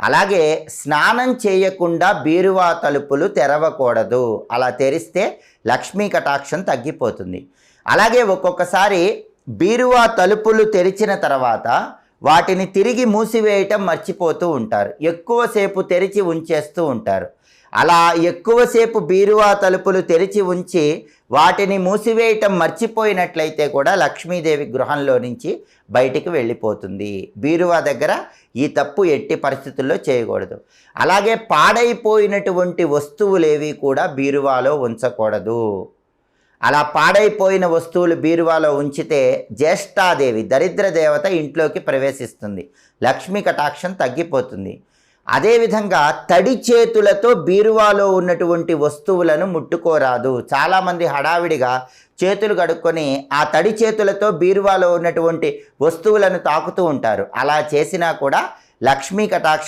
అలాగే స్నానం చేయకుండా బీరువా తలుపులు తెరవకూడదు. అలా తెరిస్తే లక్ష్మీ కటాక్షం తగ్గిపోతుంది. అలాగే ఒక్కొక్కసారి బీరువా తలుపులు తెరిచిన తర్వాత వాటిని తిరిగి మూసివేయటం మర్చిపోతూ ఉంటారు. ఎక్కువసేపు తెరిచి ఉంచేస్తూ ఉంటారు. అలా ఎక్కువసేపు బీరువా తలుపులు తెరిచి ఉంచి వాటిని మూసివేయటం మర్చిపోయినట్లయితే కూడా లక్ష్మీదేవి గృహంలో నుంచి బయటికి వెళ్ళిపోతుంది. బీరువా దగ్గర ఈ తప్పు ఎట్టి పరిస్థితుల్లో చేయకూడదు. అలాగే పాడైపోయినటువంటి వస్తువులేవి కూడా బీరువాలో ఉంచకూడదు. అలా పాడైపోయిన వస్తువులు బీరువాలో ఉంచితే జ్యేష్ఠాదేవి దరిద్ర దేవత ఇంట్లోకి ప్రవేశిస్తుంది. లక్ష్మీ కటాక్షం తగ్గిపోతుంది. అదేవిధంగా తడి చేతులతో బీరువాలో ఉన్నటువంటి వస్తువులను ముట్టుకోరాదు. చాలామంది హడావిడిగా చేతులు కడుక్కొని ఆ తడి చేతులతో బీరువాలో ఉన్నటువంటి వస్తువులను తాకుతూ ఉంటారు. అలా చేసినా కూడా లక్ష్మీ కటాక్ష